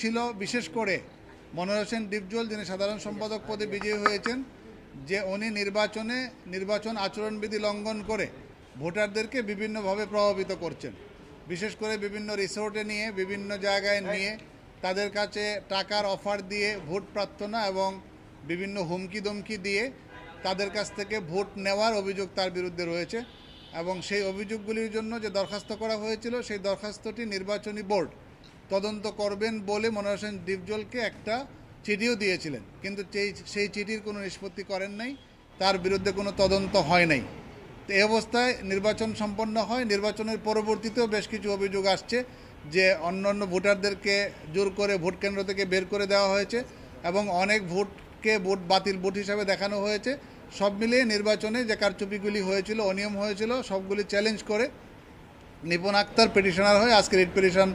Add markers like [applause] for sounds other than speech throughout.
ছিল, বিশেষ করে মনোহর হোসেন ডিপজল, যিনি সাধারণ সম্পাদক পদে বিজয়ী হয়েছেন, যে উনি নির্বাচনে নির্বাচন আচরণবিধি লঙ্ঘন করে ভোটারদেরকে বিভিন্নভাবে প্রভাবিত করছেন। বিশেষ করে বিভিন্ন রিসোর্টে নিয়ে, বিভিন্ন জায়গায় নিয়ে তাদের কাছে টাকার অফার দিয়ে ভোট প্রার্থনা এবং বিভিন্ন হুমকি দমকি দিয়ে তাদের কাছ থেকে ভোট নেওয়ার অভিযোগ তার বিরুদ্ধে রয়েছে এবং সেই অভিযোগগুলির জন্য যে দরখাস্ত করা হয়েছিল, সেই দরখাস্তটি নির্বাচনী বোর্ড তদন্ত করবেন বলে মনোহর হোসেন ডিপজলকে একটা চিঠিও দিয়েছিলেন। কিন্তু সেই সেই চিঠির কোনো নিষ্পত্তি করেন নাই, তার বিরুদ্ধে কোনো তদন্ত হয় নাই। তো এই অবস্থায় নির্বাচন সম্পন্ন হয়। নির্বাচনের পরবর্তীতেও বেশ কিছু অভিযোগ আসছে যে অন্যান্য ভোটারদেরকে জোর করে ভোট কেন্দ্র থেকে বের করে দেওয়া হয়েছে এবং অনেক ভোটকে ভোট বাতিল, ভোট হিসাবে দেখানো হয়েছে। সব মিলিয়ে নির্বাচনে যে কারচুপিগুলি হয়েছিল, অনিয়ম হয়েছিল, সবগুলি চ্যালেঞ্জ করে নিপুণ আক্তার পিটিশনার হয়ে আজকে রিট পিটিশন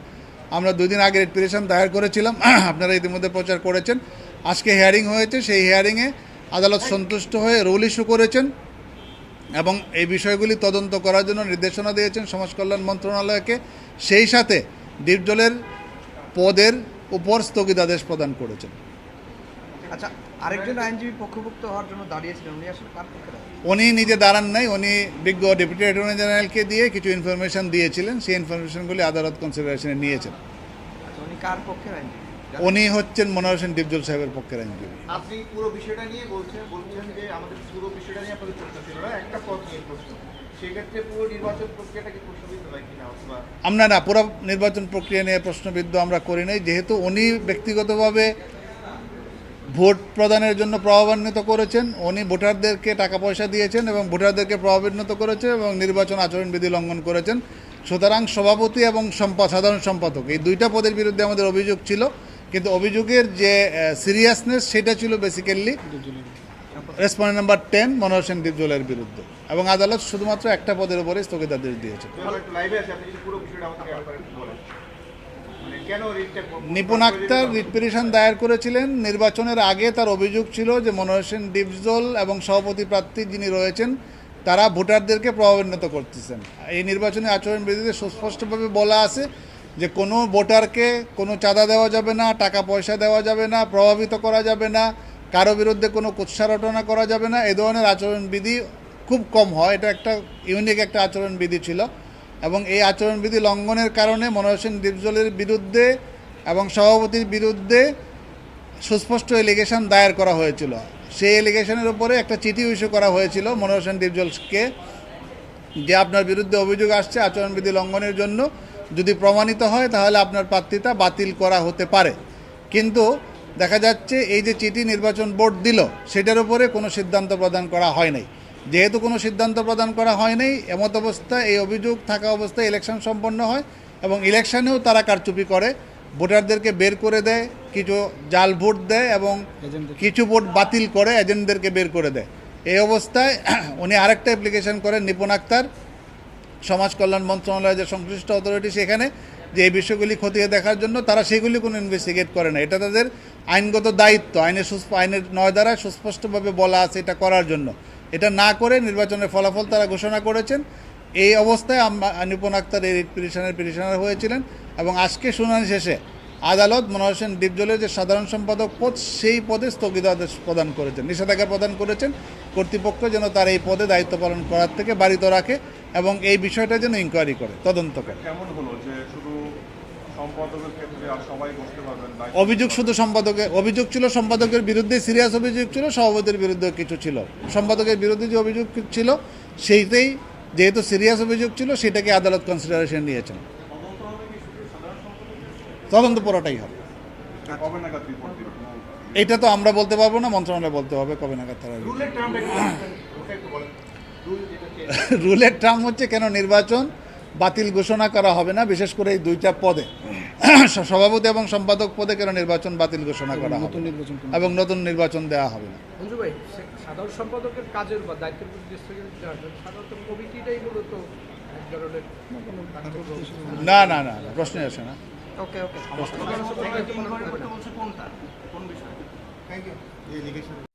আমরা দুদিন আগে পিটিশন দায়ের করেছিলাম। [clears throat] আপনারা ইতিমধ্যে প্রচার করেছেন। আজকে হিয়ারিং হয়েছে, সেই হিয়ারিংয়ে আদালত সন্তুষ্ট হয়ে রুল ইস্যু করেছেন এবং এই বিষয়গুলি তদন্ত করার জন্য নির্দেশনা দিয়েছেন সমাজ কল্যাণ মন্ত্রণালয়কে। সেই সাথে ডিপজলের পদের উপর স্থগিতাদেশ প্রদান করেছেন। আচ্ছা আরেকজন আইনজীবী পক্ষভুক্ত হওয়ার জন্য দাঁড়িয়েছিলেন উনি আসলে কার পক্ষে উনি নিজে দাঁড়ান নাই উনি বিজ্ঞ ডেপুটি অ্যাটর্নি জেনারেলকে দিয়ে কিছু ইনফরমেশন দিয়েছিলেন সেই ইনফরমেশনগুলি আদালত কনসিডারেশনে নিয়েছেন। আচ্ছা উনি কার পক্ষের আইনজীবী? উনি হচ্ছেন মনোহর হোসেন ডিপজল সাহেবের পক্ষের আইনজীবী। আপনি পুরো বিষয়টা নিয়ে বলছেন বলছেন যে আমাদের পুরো বিষয়টা নিয়ে আপনাদের চর্চা ছিল না একটা পদ নিয়ে প্রশ্ন। সেক্ষেত্রে পুরো নির্বাচন প্রক্রিয়াটাকে প্রশ্নবিদ্ধ হয় কিনা অথবা আমরা না পুরো নির্বাচন প্রক্রিয়া নিয়ে প্রশ্নবিদ্ধ আমরা করি নাই যেহেতু উনি ব্যক্তিগতভাবে ভোট প্রদানের জন্য প্রভাবান্বিত করেছেন, উনি ভোটারদেরকে টাকা পয়সা দিয়েছেন এবং ভোটারদেরকে প্রভাবান্বিত করেছেন এবং নির্বাচন আচরণবিধি লঙ্ঘন করেছেন। সুতরাং সভাপতি এবং সম্পদ সাধারণ সম্পাদক, এই দুইটা পদের বিরুদ্ধে আমাদের অভিযোগ ছিল। কিন্তু অভিযোগের যে সিরিয়াসনেস সেটা ছিল basically respondent number ten Manohar Sen ডিপজলের বিরুদ্ধে। এবং আদালত শুধুমাত্র একটা পদের উপরে স্থগিতাদেশ দিয়েছে। নিপুণ আক্তার রিট পিটিশন দায়ের করেছিলেন। নির্বাচনের আগে তার অভিযোগ ছিল যে মনোহর সেন ডিপজল এবং সভাপতি প্রার্থী যিনি রয়েছেন তারা ভোটারদেরকে প্রভাবান্বিত করতেছেন। এই নির্বাচনী আচরণ বিধিতে সুস্পষ্টভাবে বলা আছে যে কোনো ভোটারকে কোনো চাঁদা দেওয়া যাবে না টাকা পয়সা দেওয়া যাবে না প্রভাবিত করা যাবে না কারও বিরুদ্ধে কোনো কুৎসা রটনা করা যাবে না। এ ধরনের আচরণবিধি খুব কম হয়। এটা একটা ইউনিক একটা আচরণবিধি ছিল। এবং এই আচরণবিধি লঙ্ঘনের কারণে মনোহর সেন ডিপজলের বিরুদ্ধে এবং সভাপতির বিরুদ্ধে সুস্পষ্ট এলিগেশন দায়ের করা হয়েছিল। সেই এলিগেশনের উপরে একটা চিঠি ইস্যু করা হয়েছিল মনোহর সেন ডিপজলকে যে আপনার বিরুদ্ধে অভিযোগ আসছে আচরণবিধি লঙ্ঘনের জন্য। যদি প্রমাণিত হয়, তাহলে আপনার প্রার্থিতা বাতিল করা হতে পারে। কিন্তু দেখা যাচ্ছে, এই যে চিঠি নির্বাচন বোর্ড দিল, সেটার উপরে কোনো সিদ্ধান্ত প্রদান করা হয় নাই। যেহেতু কোনো সিদ্ধান্ত প্রদান করা হয় নাই এমত অবস্থায় এই অভিযোগ থাকা অবস্থায় ইলেকশন সম্পন্ন হয় এবং ইলেকশনেও তারা কারচুপি করে। ভোটারদেরকে বের করে দেয় কিছু জাল ভোট দেয় এবং কিছু ভোট বাতিল করে এজেন্টদেরকে বের করে দেয়। এই অবস্থায় [clears throat] উনি আরেকটা অ্যাপ্লিকেশন করেন নিপুণ আক্তার। সমাজ কল্যাণ মন্ত্রণালয়ের যে সংশ্লিষ্ট অথরিটি সেখানে যে এই বিষয়গুলি খতিয়ে দেখার জন্য তারা সেগুলি কোনো ইনভেস্টিগেট করে না। এটা তাদের আইনগত দায়িত্ব। আইনের সুস্প আইনের নয় দ্বারা সুস্পষ্টভাবে বলা আছে এটা করার জন্য। এটা না করে নির্বাচনের ফলাফল তারা ঘোষণা করেছেন। এই অবস্থায় নিপুণ আক্তার এই রিট পিটিশনের পিটিশনার হয়েছিলেন এবং আজকে শুনানি শেষে আদালত মনোহর হোসেন ডিপজলের যে সাধারণ সম্পাদক পদ, সেই পদে স্থগিতাদেশ প্রদান করেছেন, নিষেধাজ্ঞা প্রদান করেছেন। কর্তৃপক্ষ যেন তার এই পদে দায়িত্ব পালন করার থেকে বাড়িত রাখে এবং এই বিষয়টা যেন ইনকোয়ারি করে, তদন্ত করে। কেমন হলো যে শুধু সম্পাদকের ক্ষেত্রে আর সবাই বসতে পারবেন না। অভিযোগ শুধু সম্পাদকের অভিযোগ ছিল সম্পাদকের বিরুদ্ধে সিরিয়াস অভিযোগ ছিল সভাপতির বিরুদ্ধে কিছু ছিল। সম্পাদকের বিরুদ্ধে যে অভিযোগ ছিল সেইটাই যেহেতু সিরিয়াস অভিযোগ ছিল সেটাকে আদালত কনসিডারেশন নিয়েছেন। তদন্ত পুরোটাই হবে। এটা তো আমরা বলতে পারব না মন্ত্রণালয় বলতে হবে কবে নাগাদ তারা রুলের টার্ম হচ্ছে কেন নির্বাচন? বাতিল ঘোষণা করা হবে না বিশেষ করে এই দুইটা পদে। সভাপতি এবং সম্পাদক পদে কেন নির্বাচন বাতিল ঘোষণা করা হবে? এবং নতুন নির্বাচন দেওয়া হবে না। সাধারণ সম্পাদকের কাজের বা দায়িত্বের সাধারণত কমিটিটাই মূলত। না না না আসে না। ওকে ওকে। কোনটা কোন বিষয়? Thank you